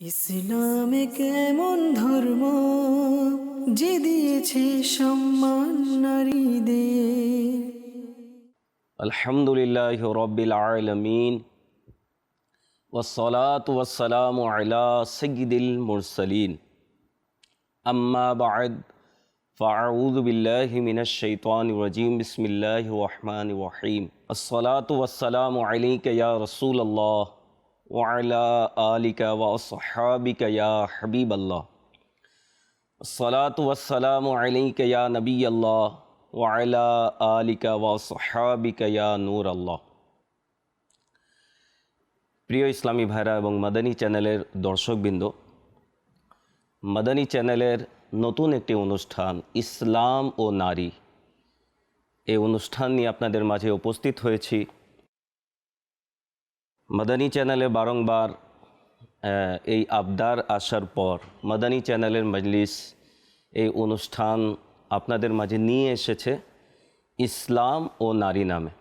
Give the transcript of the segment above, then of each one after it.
ইসলামে কেমন ধর্ম যে দিয়েছে সম্মান নারীদের الحمد لله رب العالمين والصلاة والسلام على سيد المرسلين أما بعد فأعوذ بالله من الشيطان الرجيم بسم الله الرحمن الرحيم الصلاة والسلام عليك يا رسول الله وعلى آلك وأصحابك يا حبيب الله الصلاة والسلام عليك يا نبي الله وعلى آلك وصحابك يا نور الله প্রিয় ইসলামী ভাইরা এবং মাদানী চ্যানেলের দর্শকবৃন্দ মাদানী চ্যানেলের নতুন একটি অনুষ্ঠান ইসলাম ও নারী এই অনুষ্ঠান নিয়ে আপনাদের মাঝে উপস্থিত হয়েছি মাদানী চ্যানেলে বারংবার এই আবদার আসার পর মাদানী চ্যানেলের মজলিস, এই অনুষ্ঠান আপনাদের মাঝে নিয়ে এসেছে ইসলাম ও নারী নামে।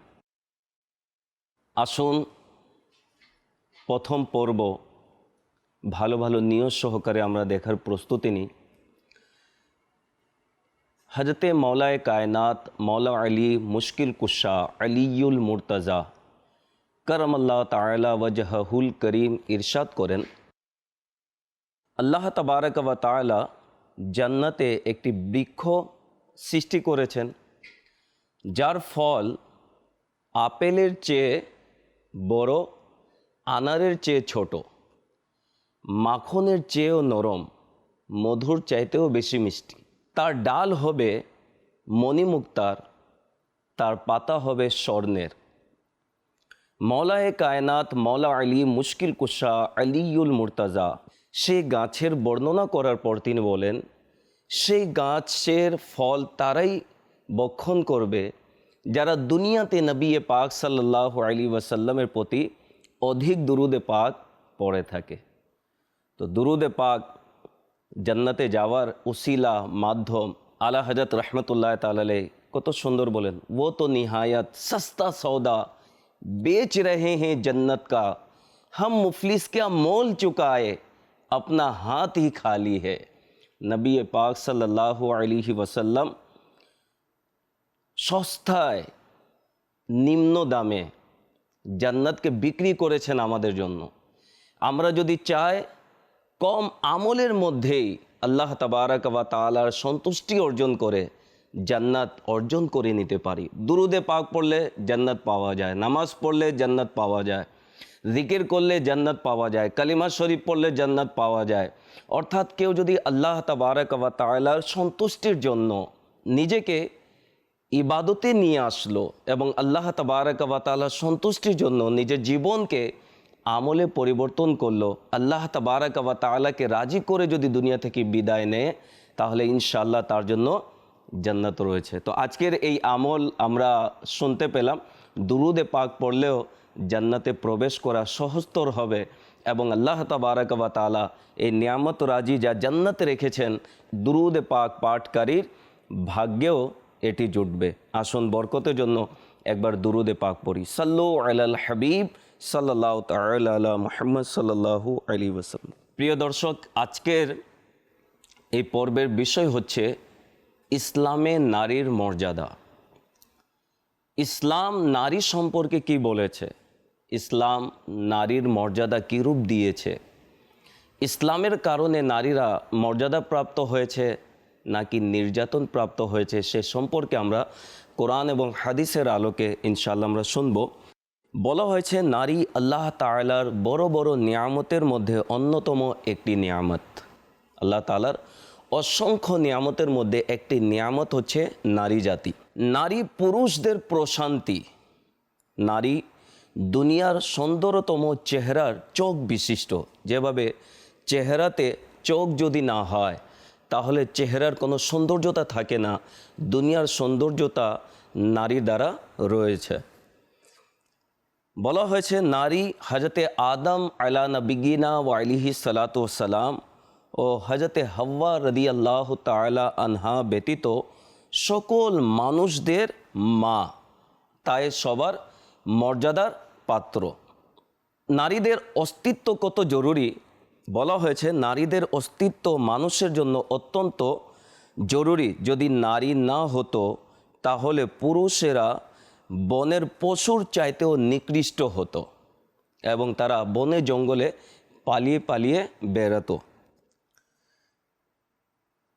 আসুন, প্রথম পর্ব ভালো ভালো নিয়ত সহকারে আমরা দেখার প্রস্তুতি নিই। হজরতে মৌলায় কায়নাত মৌলা আলী মুশকিল কুশা আলিউল মুর্তজা করম আল্লাহ তালা ওয়াজহুল করিম ইরশাদ করেন, আল্লাহ তবারক ওয়া তাআলা জান্নাতে একটি বৃক্ষ সৃষ্টি করেছেন, যার ফল আপেলের চেয়ে বড়, আনারের চেয়ে ছোট, মাখনের চেয়েও নরম, মধুর চাইতেও বেশি মিষ্টি। তার ডাল হবে মণিমুক্তার, তার পাতা হবে স্বর্ণের। মৌলায়ে কায়নাত মৌলা আলী মুশকিল কুশা আলিউল মুর্তাজা। সেই গাছের বর্ণনা করার পর তিনি বলেন সেই গাছের ফল তারাই বক্ষণ করবে, যারা দুনিয়াতে নবী পাক সাল্লাহ আলী ওয়াসাল্লামের প্রতি অধিক দুরুদে পাক পড়ে থাকে। তো দুরুদে পাক জান্নাতে যাওয়ার উসিলা, মাধ্যম আলা হজরত রহমতুল্লাহ তালে কত সুন্দর বলেন ও তো নিহায়ত সস্তা সौदा बेच रहे हैं जन्नत का हम मुफलिस क्या मोल चुकाए अपना हाथ ही खाली है নবী পাক সাল্লাল্লাহু আলাইহি ওয়াসাল্লাম সস্তায় নিম্ন দামে জান্নাতকে বিক্রি করেছেন আমাদের জন্য আমরা যদি চাই কম আমলের মধ্যেই আল্লাহ তাবারাক ওয়া তাআলার সন্তুষ্টি অর্জন করে জান্নাত অর্জন করে নিতে পারি। দুরুদে পাক পড়লে জান্নাত পাওয়া যায়, নামাজ পড়লে জান্নাত পাওয়া যায়, জিকির করলে জান্নাত পাওয়া যায়, কালিমা শরীফ পড়লে জান্নাত পাওয়া যায়। অর্থাৎ কেউ যদি আল্লাহ তাবারাক ওয়া তাআলার সন্তুষ্টির জন্য নিজেকে ইবাদতে নিয়ে আসলো এবং আল্লাহ তাবারাক ওয়া তাআলার সন্তুষ্টির জন্য নিজের জীবনকে আমলে পরিবর্তন করল, আল্লাহ তাবারাক ওয়া তাআলাকে রাজি করে যদি দুনিয়া থেকে বিদায় নেয়, তাহলে ইনশাল্লাহ তার জন্য জান্নাত রয়েছে। তো আজকের এই আমল আমরা শুনতে পেলাম, দুরুদে পাক পড়লেও জান্নাতে প্রবেশ করা সহজতর হবে এবং আল্লাহ তাবারাক ওয়া তাআলা এই নিয়ামত রাজি যা জান্নাতে রেখেছেন দুরুদে পাক পাঠকারীর ভাগ্যেও এটি জুটবে। আসন বরকতের জন্য একবার দুরুদে পাক পড়ি। সাল্লু আলাল হাবিব সাল্লাহ তালা মোহাম্মদ সাল্লাহু আলী ওসাল্লাম প্রিয় দর্শক, আজকের এই পর্বের বিষয় হচ্ছে ইসলামে নারীর মর্যাদা। ইসলাম নারী সম্পর্কে কি বলেছে? ইসলাম নারীর মর্যাদা কী রূপ দিয়েছে? ইসলামের কারণে নারীরা মর্যাদাপ্রাপ্ত হয়েছে নাকি নির্যাতন প্রাপ্ত হয়েছে সে সম্পর্কে আমরা কোরআন এবং হাদিসের আলোকে ইনশাল্লাহ আমরা শুনব। বলা হয়েছে, নারী আল্লাহ তাআলার বড় বড় নিয়ামতের মধ্যে অন্যতম একটি নিয়ামত। আল্লাহ তাআলার অসংখ্য নিয়ামতের মধ্যে একটি নিয়ামত হচ্ছে নারী জাতি। নারী পুরুষদের প্রশান্তি। নারী দুনিয়ার সুন্দরতম চেহারার চোখ বিশিষ্ট। যেভাবে চেহারাতে চোখ যদি না হয়, তাহলে চেহারার কোনো সৌন্দর্যতা থাকে না। দুনিয়ার সৌন্দর্যতা নারীর দ্বারা রয়েছে। বলা হয়েছে, নারী হজরতে আদম আলা নবিগিনা ওয়ালিহি সালাতাম ও হজরতে হাওয়া রদি আল্লাহ তালা আনহা ব্যতীত সকল মানুষদের মা, তাই সবার মর্যাদার পাত্র। নারীদের অস্তিত্ব কত জরুরি? বলা হয়েছে নারীদের অস্তিত্ব মানুষের জন্য অত্যন্ত জরুরি। যদি নারী না হতো, তাহলে পুরুষেরা বনের পশুর চাইতেও নিকৃষ্ট হতো এবং তারা বনে জঙ্গলে পালিয়ে পালিয়ে বেড়াতো।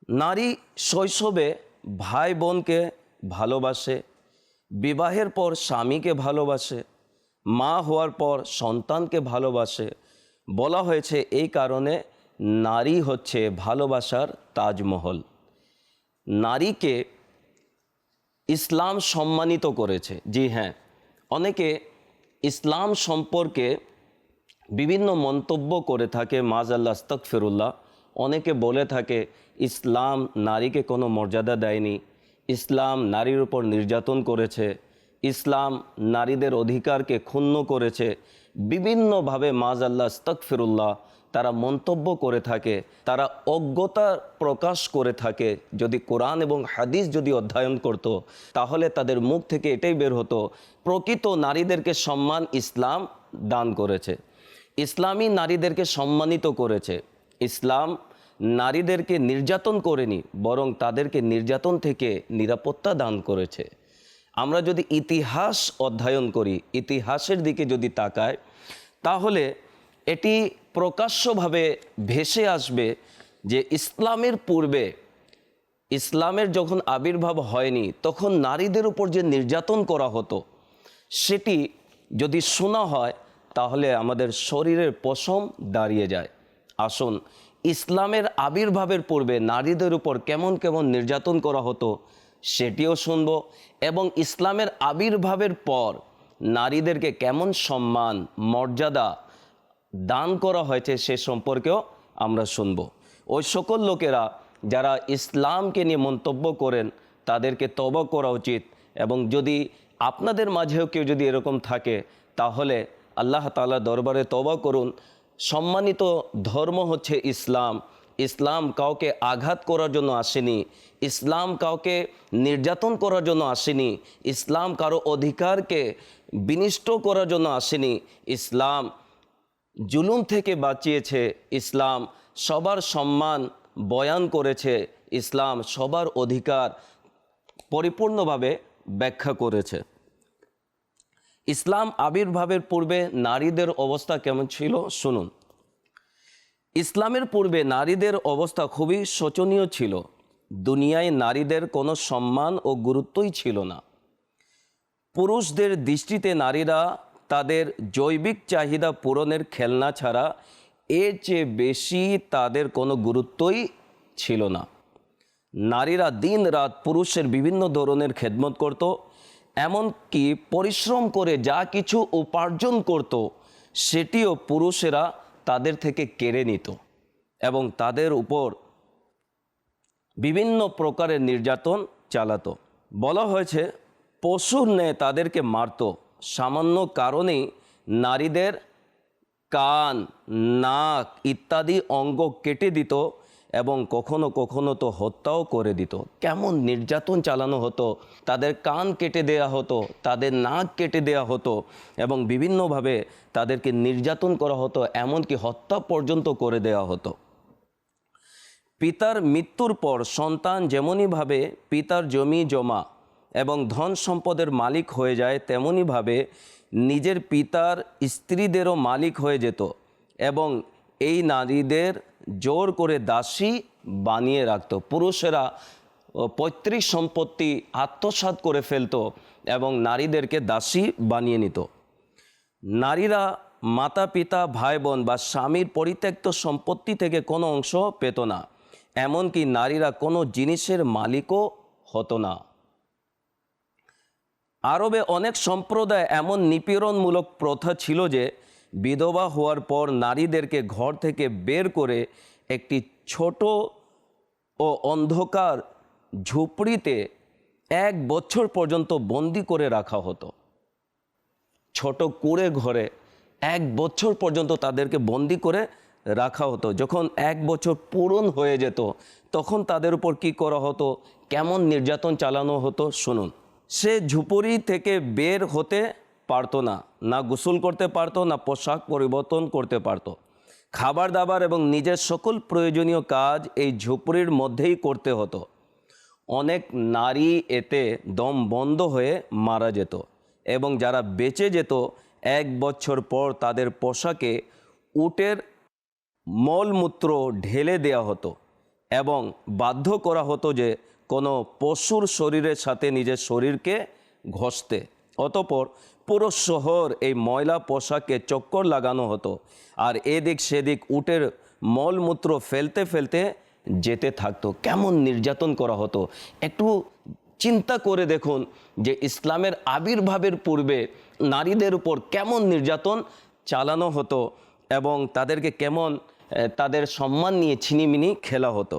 নারী শৈশবে ভাই বোনকে ভালোবাসে, বিবাহের পর স্বামীকে ভালোবাসে, মা হওয়ার পর সন্তানকে ভালোবাসে। বলা হয়েছে এই কারণে নারী হচ্ছে ভালোবাসার তাজমহল। নারীকে ইসলাম সম্মানিত করেছে। জি হ্যাঁ অনেকে ইসলাম সম্পর্কে বিভিন্ন মন্তব্য করে থাকে মাজ আল্লাহ ফিরুল্লাহ অনেকে বলে থাকে, ইসলাম নারীকে কোনো মর্যাদা দেয়নি। ইসলাম নারীর উপর নির্যাতন করেছে। ইসলাম নারীদের অধিকারকে ক্ষুণ্ণ করেছে। বিভিন্নভাবে মাজ আল্লাহ ফিরুল্লাহ তারা মন্তব্য করে থাকে, তারা অজ্ঞতা প্রকাশ করে থাকে। যদি কোরআন এবং হাদিস যদি অধ্যয়ন করত, তাহলে তাদের মুখ থেকে এটাই বের হতো, প্রকৃত নারীদেরকে সম্মান ইসলাম দান করেছে। ইসলামী নারীদেরকে সম্মানিত করেছে। ইসলাম নারীদেরকে নির্যাতন করেনি, বরং তাদেরকে নির্যাতন থেকে নিরাপত্তা দান করেছে। আমরা যদি ইতিহাস অধ্যয়ন করি, ইতিহাসের দিকে যদি তাকায় তাহলে এটি প্রকাশ্যভাবে ভেসে আসবে যে ইসলামের পূর্বে, ইসলামের যখন আবির্ভাব হয়নি, তখন নারীদের উপর যে নির্যাতন করা হতো, সেটি যদি শোনা হয়, তাহলে আমাদের শরীরের পশম দাঁড়িয়ে যায়। আসুন, ইসলামের আবির্ভাবের পূর্বে নারীদের উপর কেমন কেমন নির্যাতন করা হতো সেটিও শুনব এবং ইসলামের আবির্ভাবের পর নারীদেরকে কেমন সম্মান, মর্যাদা দান করা হয়েছে সে সম্পর্কেও আমরা শুনব। ওই সকল লোকেরা যারা ইসলামকে নিয়ে মন্তব্য করেন, তাদেরকে তবা করা উচিত এবং যদি আপনাদের মাঝেও কেউ যদি এরকম থাকে, তাহলে আল্লাহ তাআলা দরবারে তবা করুন। সম্মানিত ধর্ম হচ্ছে ইসলাম। ইসলাম কাউকে আঘাত করার জন্য আসেনি। ইসলাম কাউকে নির্যাতন করার জন্য আসেনি। ইসলাম কারও অধিকারকে বিনিষ্ট করার জন্য আসেনি। ইসলাম জুলুম থেকে বাঁচিয়েছে। ইসলাম সবার সম্মান বয়ান করেছে। ইসলাম সবার অধিকার পরিপূর্ণভাবে ব্যাখ্যা করেছে। ইসলাম আবির্ভাবের পূর্বে নারীদের অবস্থা কেমন ছিল? শুনুন। ইসলামের পূর্বে নারীদের অবস্থা খুবই শোচনীয় ছিল। দুনিয়ায় নারীদের কোনো সম্মান ও গুরুত্বই ছিল না। পুরুষদের দৃষ্টিতে নারীরা তাদের জৈবিক চাহিদা পূরণের খেলনা ছাড়া এর চেয়ে বেশি তাদের কোনো গুরুত্বই ছিল না। নারীরা দিন রাত পুরুষের বিভিন্ন ধরনের খেদমত করত এমনকি পরিশ্রম করে যা কিছু উপার্জন করত, সেটিও পুরুষেরা তাদের থেকে কেড়ে নিত এবং তাদের উপর বিভিন্ন প্রকারের নির্যাতন চালাতো। বলা হয়েছে পশুর ন্যায় তাদেরকে মারত। সামান্য কারণেই নারীদের কান, নাক ইত্যাদি অঙ্গ কেটে দিত এবং কখনো কখনো তো হত্যাও করে দিত। কেমন নির্যাতন চালানো হতো, তাদের কান কেটে দেয়া হতো, তাদের নাক কেটে দেয়া হতো এবং বিভিন্নভাবে তাদেরকে নির্যাতন করা হতো, এমনকি হত্যা পর্যন্ত করে দেওয়া হতো। পিতার মৃত্যুর পর সন্তান যেমনইভাবে পিতার জমি জমা এবং ধন সম্পদের মালিক হয়ে যায়, তেমনইভাবে নিজের পিতার স্ত্রীদেরও মালিক হয়ে যেত এবং এই নারীদের জোর করে দাসী বানিয়ে রাখত। পুরুষেরা পৈতৃক সম্পত্তি আত্মসাৎ করে ফেলতো এবং নারীদেরকে দাসী বানিয়ে নিত। নারীরা মাতা পিতা ভাই বোন বা স্বামীর পরিত্যক্ত সম্পত্তি থেকে কোনো অংশ পেত না, এমনকি নারীরা কোনো জিনিসের মালিকও হতো না। আরবে অনেক সম্প্রদায় এমন নিপীড়নমূলক প্রথা ছিল যে বিধবা হওয়ার পর নারীদেরকে ঘর থেকে বের করে একটি ছোট ও অন্ধকার ঝুপড়িতে এক বছর পর্যন্ত বন্দি করে রাখা হতো। ছোট কুড়ে ঘরে এক বছর পর্যন্ত তাদেরকে বন্দি করে রাখা হতো। যখন এক বছর পূরণ হয়ে যেত, তখন তাদের উপর কি করা হতো? কেমন নির্যাতন চালানো হতো? শুনুন। সে ঝুপড়ি থেকে বের হতে পারতো না না গোসল করতে পারতো, না পোশাক পরিবর্তন করতে পারতো। খাবার দাবার এবং নিজের সকল প্রয়োজনীয় কাজ এই ঝুপড়ির মধ্যেই করতে হতো। অনেক নারী এতে দম বন্ধ হয়ে মারা যেত এবং যারা বেঁচে যেত, এক বছর পর তাদের পোশাকে উটের মলমূত্র ঢেলে দেওয়া হতো এবং বাধ্য করা হতো যে কোনো পশুর শরীরের সাথে নিজের শরীরকে ঘষতে। অতপর পুরো শহর এই ময়লা পোশাকে চক্কর লাগানো হতো। আর এদিক সেদিক উটের মলমূত্র ফেলতে ফেলতে যেতে থাকতো। কেমন নির্যাতন করা হতো। একটু চিন্তা করে দেখুন যে ইসলামের আবির্ভাবের পূর্বে নারীদের উপর কেমন নির্যাতন চালানো হতো এবং তাদেরকে কেমন তাদের সম্মান নিয়ে ছিনিমিনি খেলা হতো।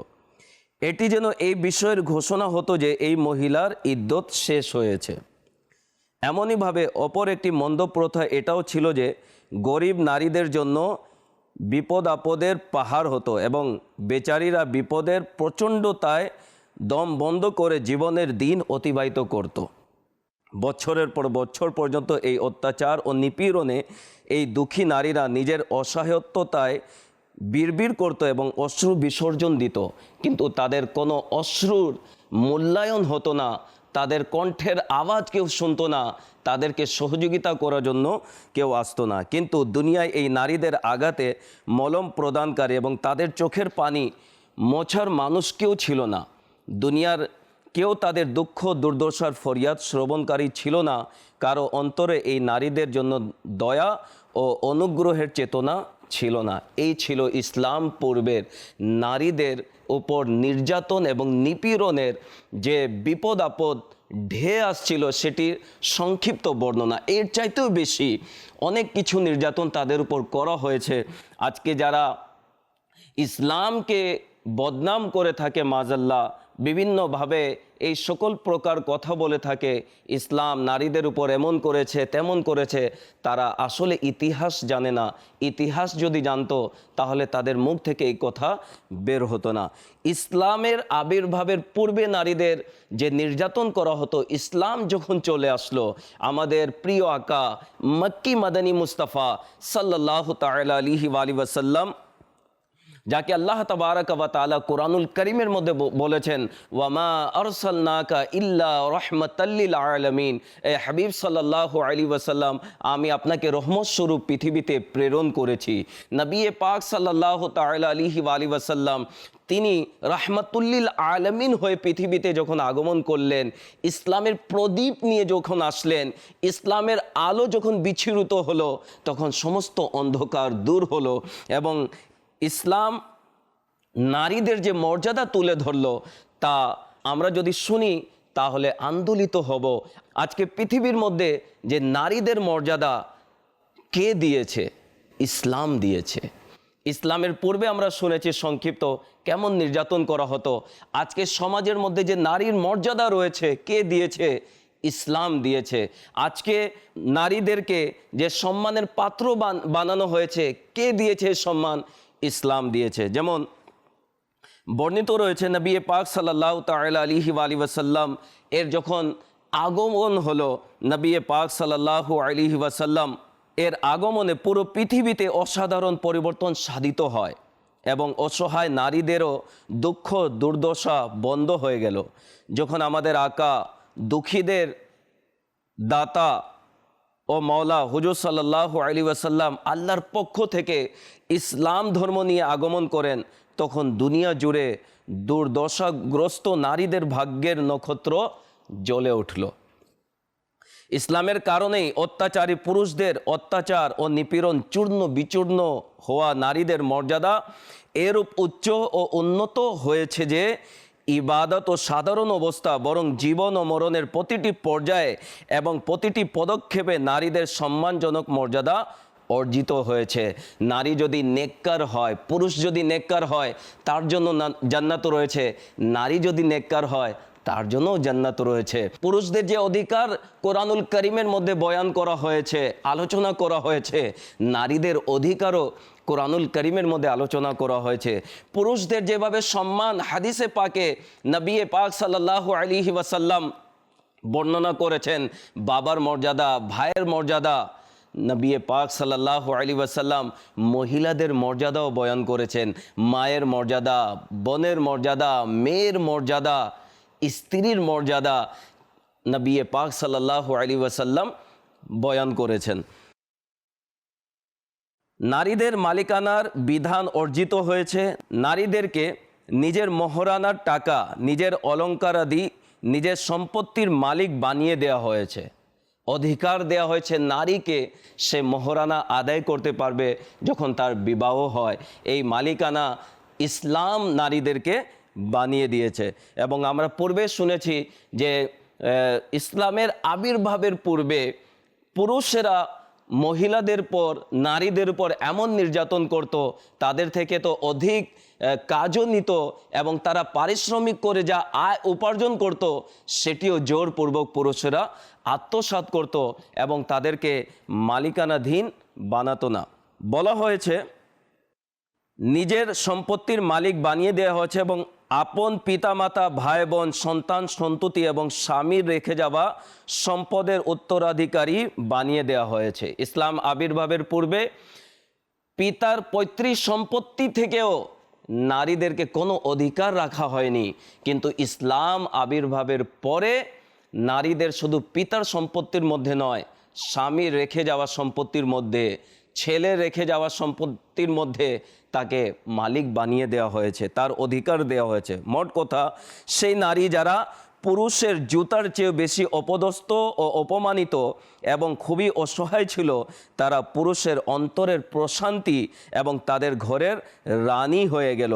এটি যেন এই বিষয়ের ঘোষণা হতো যে এই মহিলার ইদ্যত শেষ হয়েছে। এমনইভাবে অপর একটি মন্দ প্রথা এটাও ছিল যে গরিব নারীদের জন্য বিপদ আপদের পাহাড় হতো এবং বেচারীরা বিপদের প্রচণ্ডতায় দম বন্ধ করে জীবনের দিন অতিবাহিত করত। বছরের পর বছর পর্যন্ত এই অত্যাচার ও নিপীড়নে এই দুঃখী নারীরা নিজের অসহায়ত্বতায় বিড়বিড় করত এবং অশ্রু বিসর্জন দিত। কিন্তু তাদের কোনো অশ্রুর মূল্যায়ন হতো না। তাদের কণ্ঠের আওয়াজ কেউ শুনতো না, তাদেরকে সহযোগিতা করার জন্য কেউ আসতো না। কিন্তু দুনিয়ায় এই নারীদের আঘাতে মলম প্রদানকারী এবং তাদের চোখের পানি মোছার মানুষ কেউ ছিল না। দুনিয়ার কেউ তাদের দুঃখ, দুর্দশার ফরিয়াদ শ্রবণকারী ছিল না। কারও অন্তরে এই নারীদের জন্য দয়া ও অনুগ্রহের চেতনা ছিল না। এই ছিল ইসলাম পূর্বের নারীদের উপর নির্যাতন এবং নিপীড়নের যে বিপদ আপদ ঢে আসছিল সেটির সংক্ষিপ্ত বর্ণনা। এর চাইতেও বেশি অনেক কিছু নির্যাতন তাদের উপর করা হয়েছে। আজকে যারা ইসলামকে বদনাম করে থাকে মাজাল্লা বিভিন্নভাবে এই সকল প্রকার কথা বলে থাকে, ইসলাম নারীদের উপর এমন করেছে, তেমন করেছে, তারা আসলে ইতিহাস জানে না। ইতিহাস যদি জানতো, তাহলে তাদের মুখ থেকে এই কথা বের হতো না। ইসলামের আবির্ভাবের পূর্বে নারীদের যে নির্যাতন করা হতো, ইসলাম যখন চলে আসলো, আমাদের প্রিয় আকা, মক্কি মাদানী মুস্তাফা সাল্লাহ তালা আলিহি আলী ওয়াসাল্লাম যাকে আল্লাহ তাবারাক ওয়া তাআলা কোরআনুল করিমের মধ্যে বলেছেন, ওয়ামা আরসালনাকা ইল্লা রহমাতাল্লিল আলামিন। এ হাবিব সাল্লাল্লাহু আলী ওয়াসাল্লাম, আমি আপনাকে রহমত স্বরূপ পৃথিবীতে প্রেরণ করেছি। নবী পাক আলাইহি ওয়া আলিহি ওয়াসাল্লাম, তিনি রাহমাতুল্লিল আলামিন হয়ে পৃথিবীতে যখন আগমন করলেন, ইসলামের প্রদীপ নিয়ে যখন আসলেন, ইসলামের আলো যখন বিচ্ছুরিত হলো, তখন সমস্ত অন্ধকার দূর হলো এবং ইসলাম নারীদের যে মর্যাদা তুলে ধরলো, তা আমরা যদি শুনি, তাহলে আন্দোলিত হব। আজকে পৃথিবীর মধ্যে যে নারীদের মর্যাদা কে দিয়েছে? ইসলাম দিয়েছে। ইসলামের পূর্বে আমরা শুনেছি সংক্ষিপ্ত কেমন নির্যাতন করা হতো। আজকে সমাজের মধ্যে যে নারীর মর্যাদা রয়েছে, কে দিয়েছে? ইসলাম দিয়েছে। আজকে নারীদেরকে যে সম্মানের পাত্র বানানো হয়েছে, কে দিয়েছে সম্মান? ইসলাম দিয়েছে। যেমন বর্ণিত রয়েছে, নবী পাক সাল্লাহ তাল আলিহি আলী ওয়াসাল্লাম এর যখন আগমন হলো, নবী পাক সাল্লাহ আলিহি ওয়াসাল্লাম এর আগমনে পুরো পৃথিবীতে অসাধারণ পরিবর্তন সাধিত হয় এবং অসহায় নারীদেরও দুঃখ, দুর্দশা বন্ধ হয়ে গেল। যখন আমাদের আকা দুঃখীদের দাতা ও মৌলা হুজুর সাল্লাহ আলী ওয়াসাল্লাম আল্লাহর পক্ষ থেকে ইসলাম ধর্ম নিয়ে আগমন করেন, তখন দুনিয়া জুড়ে দুর্দশাগ্রস্ত নারীদের ভাগ্যের নক্ষত্র জ্বলে উঠল। ইসলামের কারণেই অত্যাচারী পুরুষদের অত্যাচার ও নিপীড়ন চূর্ণ বিচূর্ণ হওয়া নারীদের মর্যাদা এরূপ উচ্চ ও উন্নত হয়েছে যে ইবাদত ও সাধারণ অবস্থা, বরং জীবন ও মরণের প্রতিটি পর্যায়ে এবং প্রতিটি পদক্ষেপে নারীদের সম্মানজনক মর্যাদা অর্জিত হয়েছে। নারী যদি নেককার হয়, পুরুষ যদি নেককার হয়, তার জন্য জান্নাত রয়েছে। নারী যদি নেককার হয়, তার জন্যও জান্নাত রয়েছে। পুরুষদের যে অধিকার কোরআনুল করিমের মধ্যে বয়ান করা হয়েছে, আলোচনা করা হয়েছে, নারীদের অধিকারও কোরআনুল করিমের মধ্যে আলোচনা করা হয়েছে। পুরুষদের যেভাবে সম্মান হাদিসে পাকে নবী পাক সাল্লাহ আলিহি ওয়াসাল্লাম বর্ণনা করেছেন, বাবার মর্যাদা, ভাইয়ের মর্যাদা, নবী পাক সাল্লাহ আলী ওয়াসাল্লাম মহিলাদের মর্যাদাও বয়ান করেছেন। মায়ের মর্যাদা, বোনের মর্যাদা, মেয়ের মর্যাদা, স্ত্রীর মর্যাদা নবী পাক সাল্লাহ আলী ওয়াসাল্লাম বয়ান করেছেন। নারীদের মালিকানার বিধান অর্জিত হয়েছে। নারীদেরকে নিজের মহরানার টাকা, নিজের অলঙ্কারাদি, নিজের সম্পত্তির মালিক বানিয়ে দেওয়া হয়েছে। অধিকার দেওয়া হয়েছে নারীকে সে মহারানা আদায় করতে পারবে যখন তার বিবাহ হয়। এই মালিকানা ইসলাম নারীদেরকে বানিয়ে দিয়েছে। এবং আমরা পূর্বে শুনেছি যে ইসলামের আবির্ভাবের পূর্বে পুরুষেরা মহিলাদের পর, নারীদের উপর এমন নির্যাতন করত, তাদের থেকে তো অধিক কাজও নিত এবং তারা পারিশ্রমিক করে যা আয় উপার্জন করত, সেটিও জোরপূর্বক পুরুষেরা আত্মসাৎ করত এবং তাদেরকে মালিকানাধীন বানাতো না। বলা হয়েছে, নিজের সম্পত্তির মালিক বানিয়ে দেওয়া হয়েছে এবং আপন পিতামাতা ভাই বোন সন্তান, সন্ততি এবং স্বামীর রেখে যাওয়া সম্পদের উত্তরাধিকারী বানিয়ে দেওয়া হয়েছে। ইসলাম আবির্ভাবের পূর্বে পিতার পৈতৃক সম্পত্তি থেকেও নারীদেরকে কোনো অধিকার রাখা হয়নি। কিন্তু ইসলাম আবির্ভাবের পরে নারীদের শুধু পিতার সম্পত্তির মধ্যে নয় স্বামী রেখে যাওয়া সম্পত্তির মধ্যে ছেলে রেখে যাওয়া সম্পত্তির মধ্যে তাকে মালিক বানিয়ে দেওয়া হয়েছে, তার অধিকার দেওয়া হয়েছে। মোট কথা, সেই নারী যারা পুরুষের জুতার চেয়ে বেশি অপদস্থ ও অপমানিত এবং খুবই অসহায় ছিল, তারা পুরুষের অন্তরের প্রশান্তি এবং তাদের ঘরের রানী হয়ে গেল।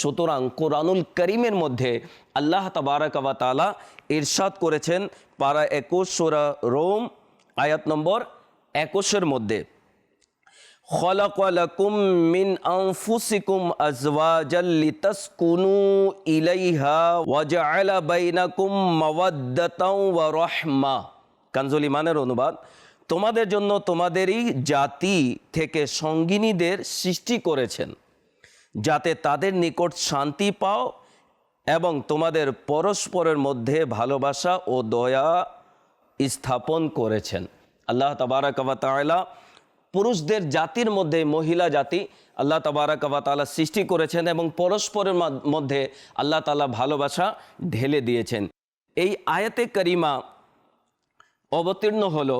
সুতরাং কোরআনুল করিমের মধ্যে আল্লাহ তাবারাকাবা তালা ইরশাদ করেছেন পারা একুশ সোরা রোম, আয়াত নম্বর একুশের মধ্যে। খলকলকুম মিন আনফুসিকুম আজওয়াজাল লিতাসকুনু ইলাইহা ওয়াজআলা বাইনাকুম মাওয়াদ্দাতাও ওয়া রাহমা। কানজুল মানের অনুবাদ, তোমাদের জন্য তোমাদেরই জাতি থেকে সঙ্গিনীদের সৃষ্টি করেছেন, যাতে তাদের নিকট শান্তি পাও এবং তোমাদের পরস্পরের মধ্যে ভালোবাসা ও দয়া স্থাপন করেছেন। আল্লাহ তবারক পুরুষদের জাতির মধ্যে, মহিলা জাতি, আল্লাহ তালা সৃষ্টি করেছেন এবং পরস্পরের মধ্যে আল্লাহ তালা ভালোবাসা ঢেলে দিয়েছেন। এই আয়াতে করিমা অবতীর্ণ হলো,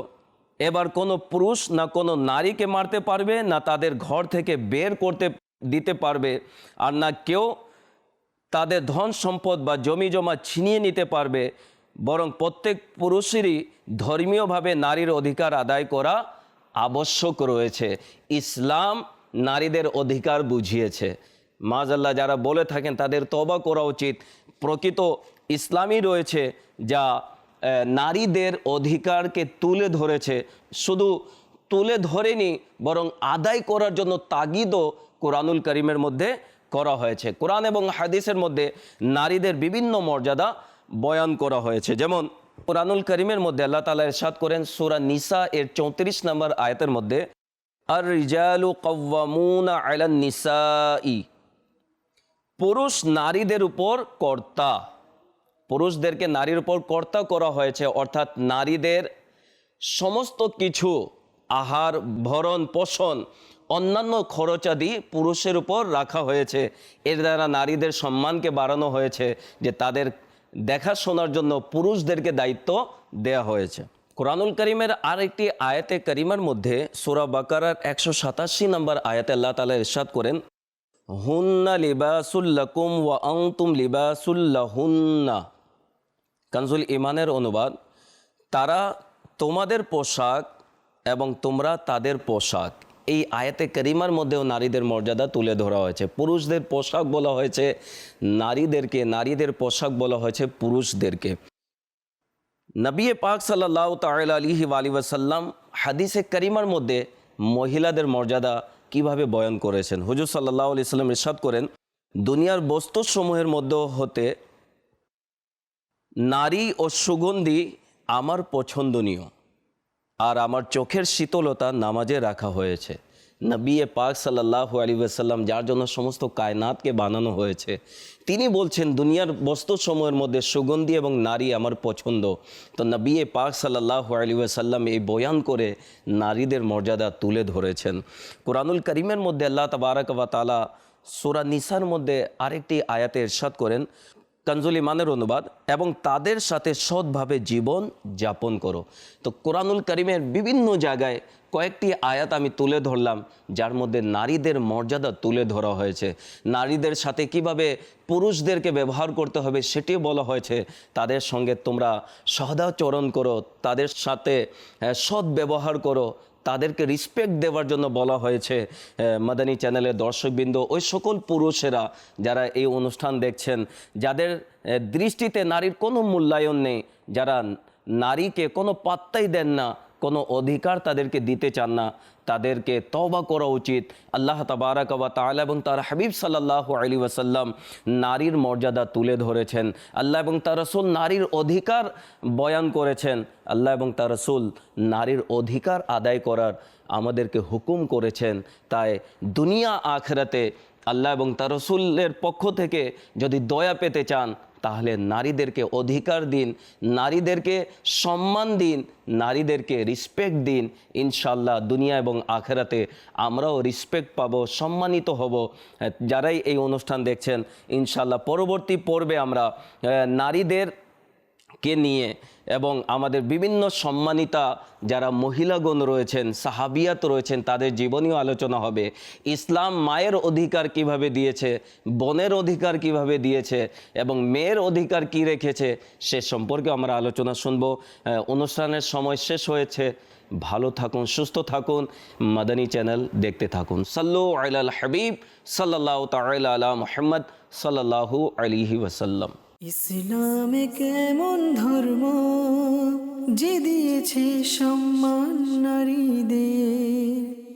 এবার কোনো পুরুষ না কোনো নারীকে মারতে পারবে, না তাদের ঘর থেকে বের করতে, দিতে পারবে, আর না কেউ তাদের ধন সম্পদ বা জমি জমা ছিনিয়ে নিতে পারবে, বরং প্রত্যেক পুরুষেরই ধর্মীয়ভাবে নারীর অধিকার আদায় করা আবশ্যক রয়েছে। ইসলাম নারীদের অধিকার বুঝিয়েছে। মাজাল্লাহ যারা বলে থাকেন, তাদের তবা করা উচিত। প্রকৃত ইসলামই রয়েছে যা নারীদের অধিকারকে তুলে ধরেছে। শুধু তুলে ধরেনি, বরং আদায় করার জন্য তাগিদও কোরআনুল করিমের মধ্যে করা হয়েছে। কোরআন এবং হাদিসের মধ্যে নারীদের বিভিন্ন মর্যাদা বয়ান করা হয়েছে। যেমন কোরআনুল করিমের মধ্যে আল্লাহ তালা ইরশাদ করেন, সুরা নিসা এর চৌত্রিশ নম্বর আয়াতের মধ্যে আর রিজালু কওয়ামুনা আলান নিসাই, পুরুষ নারীদের উপর কর্তা, পুরুষদেরকে নারীর উপর কর্তা করা হয়েছে, অর্থাৎ নারীদের সমস্ত কিছু, আহার, ভরণ, পোষণ, অন্যান্য খরচাদি পুরুষের উপর রাখা হয়েছে। এর দ্বারা নারীদের সম্মানকে বাড়ানো হয়েছে যে তাদের দেখাশোনার জন্য পুরুষদেরকে দায়িত্ব দেয়া হয়েছে। কোরআনুল করিমের আরেকটি আয়াতে করিমার মধ্যে সোরা বাকারার একশো সাতাশি নম্বর আয়াতে আল্লাহ তালা ইরশাদ করেন, হুন্না লিবাসুল্লাকুম ওয়া আংতুম লিবাসুল্লাহুন্না কানজুল ইমানের অনুবাদ, তারা তোমাদের পোশাক এবং তোমরা তাদের পোশাক। এই আয়াতে করিমার মধ্যেও নারীদের মর্যাদা তুলে ধরা হয়েছে। পুরুষদের পোশাক বলা হয়েছে নারীদেরকে, নারীদের পোশাক বলা হয়েছে পুরুষদেরকে। নবী পাক সাল্লাহ তাল আলিহি আলী ওয়াসাল্লাম হাদিসে করিমার মধ্যে মহিলাদের মর্যাদা কীভাবে বয়ন করেছেন? হুজুর সাল্লাহ আলি সাল্লাম ইরশাদ করেন, দুনিয়ার বস্তুসমূহের মধ্যে হতে নারী ও সুগন্ধি আমার পছন্দনীয়। আর আমার চোখের শীতলতা নামাজে রাখা হয়েছে। নবী পাক সাল্লাহ আলী ওয়াসাল্লাম যার জন্য সমস্ত কায়নাতকে বানানো হয়েছে, তিনি বলছেন, দুনিয়ার বস্তু সময়ের মধ্যে সুগন্ধি এবং নারী আমার পছন্দ। তো নবী পাক সাল্লাহ আলী ওয়াসাল্লাম এই বয়ান করে নারীদের মর্যাদা তুলে ধরেছেন। কোরআনুল করিমের মধ্যে আল্লাহ তবারক সুরা নিসার মধ্যে আরেকটি আয়াতে ইরশাদ করেন কনজুল ইমানের অনুবাদ এবং তাদের সাথে সৎভাবে জীবন যাপন করো। তো কোরআনুল করিমের বিভিন্ন জায়গায় কয়েকটি আয়াত আমি তুলে ধরলাম যার মধ্যে নারীদের মর্যাদা তুলে ধরা হয়েছে। নারীদের সাথে কীভাবে পুরুষদেরকে ব্যবহার করতে হবে সেটিও বলা হয়েছে। তাদের সঙ্গে তোমরা সদাচরণ করো তাদের সাথে আহ, সৎ ব্যবহার করো তাদেরকে রিসপেক্ট দেওয়ার জন্য বলা হয়েছে মাদানী চ্যানেলের দর্শকবৃন্দ, ওই সকল পুরুষেরা যারা এই অনুষ্ঠান দেখছেন, যাদের দৃষ্টিতে নারীর কোনো মূল্যায়ন নেই, যারা নারীকে কোনো পাত্তাই দেন না কোনো অধিকার তাদেরকে দিতে চান না, তাদেরকে তওবা করা উচিত। আল্লাহ তাবারাক ওয়া তাআলা এবং তার হাবিব সাল্লাল্লাহু আলাইহি ওয়াসাল্লাম নারীর মর্যাদা তুলে ধরেছেন। আল্লাহ এবং তার রাসূল নারীর অধিকার বয়ান করেছেন। আল্লাহ এবং তার রাসূল নারীর অধিকার আদায় করার আমাদেরকে হুকুম করেছেন। তাই দুনিয়া আখরাতে আল্লাহ এবং তার রসুলের পক্ষ থেকে যদি দয়া পেতে চান তাহলে নারীদেরকে অধিকার দিন, নারীদেরকে সম্মান দিন, নারীদেরকে রিসপেক্ট দিন। ইনশাল্লাহ দুনিয়া এবং আখেরাতে আমরাও রিসপেক্ট পাব, সম্মানিত হব। যারাই এই অনুষ্ঠান দেখছেন ইনশাল্লাহ পরবর্তী পর্বে আমরা নারীদের কে নিয়ে এবং আমাদের বিভিন্ন সম্মানিতা যারা মহিলাগণ রয়েছেন, সাহাবিয়াত রয়েছেন, তাদের জীবনীয় আলোচনা হবে। ইসলাম মায়ের অধিকার কীভাবে দিয়েছে, বনের অধিকার কীভাবে দিয়েছে এবং মেয়ের অধিকার কি রেখেছে, সে সম্পর্কে আমরা আলোচনা শুনব। অনুষ্ঠানের সময় শেষ হয়েছে। ভালো থাকুন, সুস্থ থাকুন। মাদানী চ্যানেল দেখতে থাকুন। সাল্লু আলাল হাবিব সাল্লাহ তাআলা আলা মুহাম্মদ সাল্লাল্লাহু আলাইহি ওয়াসাল্লাম। ইসলামে কেমন ধর্ম? যে দিয়েছে সম্মান নারীদের।